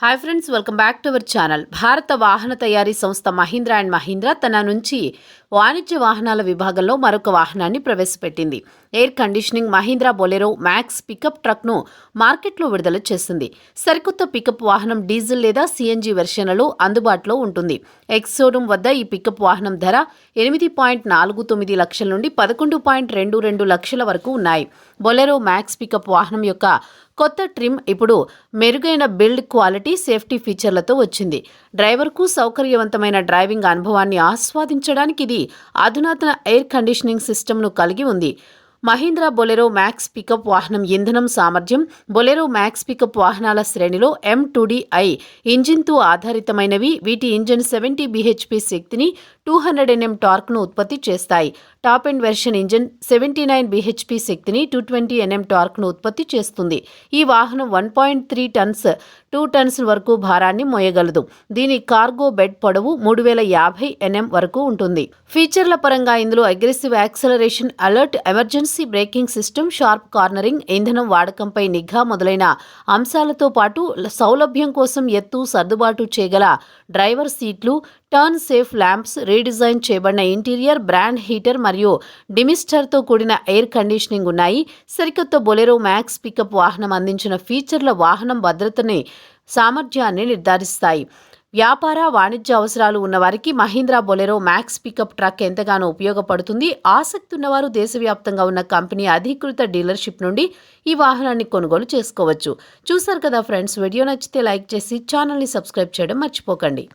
Hi friends welcome back to our channel భారత వాహన తయారీ సంస్థ మహీంద్రా అండ్ మహీంద్రా తన నుంచి వాణిజ్య వాహనాల విభాగంలో మరొక వాహనాన్ని ప్రవేశపెట్టింది. Air conditioning Mahindra Bolero max pickup ట్రక్ను మార్కెట్లో విడుదల చేసింది. సరికొత్త పికప్ వాహనం డీజిల్ లేదా సిఎన్జి వెర్షన్లలో అందుబాటులో ఉంటుంది. ఎక్స్ షోరూమ్ వద్ద ఈ పికప్ వాహనం ధర ఎనిమిది పాయింట్ నాలుగు తొమ్మిది లక్షల నుండి పదకొండు పాయింట్ రెండు రెండు లక్షల వరకు ఉన్నాయి. బొలెరో మ్యాక్స్ పికప్ వాహనం యొక్క కొత్త ట్రిమ్ ఇప్పుడు మెరుగైన బిల్డ్ క్వాలిటీ సేఫ్టీ ఫీచర్లతో వచ్చింది. డ్రైవర్కు సౌకర్యవంతమైన డ్రైవింగ్ అనుభవాన్ని ఆస్వాదించడానికి ఇది అధునాతన ఎయిర్ కండిషనింగ్ సిస్టమ్ను కలిగి ఉంది. మహీంద్రా బొలెరో మ్యాక్స్ పికప్ వాహనం ఇంధనం సామర్థ్యం బొలెరో మ్యాక్స్ పికప్ వాహనాల శ్రేణిలో ఎం ఐ ఇంజిన్తో ఆధారితమైనవి. వీటి ఇంజిన్ సెవెంటీ బీహెచ్పి శక్తిని టూ హండ్రెడ్ ఎన్ఎం టార్క్ను ఉత్పత్తి చేస్తాయి. Top end version engine seventy nine BHP శక్తిని టూ ట్వంటీ ఎన్ఎం టార్క్ను ఉత్పత్తి చేస్తుంది. ఈ వాహనం one point three tons two tons వరకు భారాన్ని మోయగలదు. దీని కార్గో బెడ్ పొడవు మూడు వేల యాభై ఎన్ఎం వరకు ఉంటుంది. ఫీచర్ల పరంగా ఇందులో aggressive acceleration alert emergency braking system sharp cornering ఇంధనం వాడకంపై నిఘా మొదలైన అంశాలతో పాటు సౌలభ్యం కోసం ఎత్తు సర్దుబాటు చేయగల డ్రైవర్ సీట్లు టర్న్ సేఫ్ ల్యాంప్స్ రీడిజైన్ చేయబడిన ఇంటీరియర్ బ్రాండ్ హీటర్ మరియు మరియు డిమిస్టర్తో కూడిన ఎయిర్ కండిషనింగ్ ఉన్నాయి. సరికొత్త బొలెరో మ్యాక్స్ పికప్ వాహనం అందించిన ఫీచర్ల వాహనం భద్రతని సామర్థ్యాన్ని నిర్ధారిస్తాయి. వ్యాపార వాణిజ్య అవసరాలు ఉన్నవారికి Mahindra Bolero max pickup truck ఎంతగానో ఉపయోగపడుతుంది. ఆసక్తి ఉన్నవారు దేశవ్యాప్తంగా ఉన్న కంపెనీ అధికృత డీలర్షిప్ నుండి ఈ వాహనాన్ని కొనుగోలు చేసుకోవచ్చు. చూసారు కదా ఫ్రెండ్స్ వీడియో నచ్చితే లైక్ చేసి ఛానల్ని సబ్స్క్రైబ్ చేయడం మర్చిపోకండి.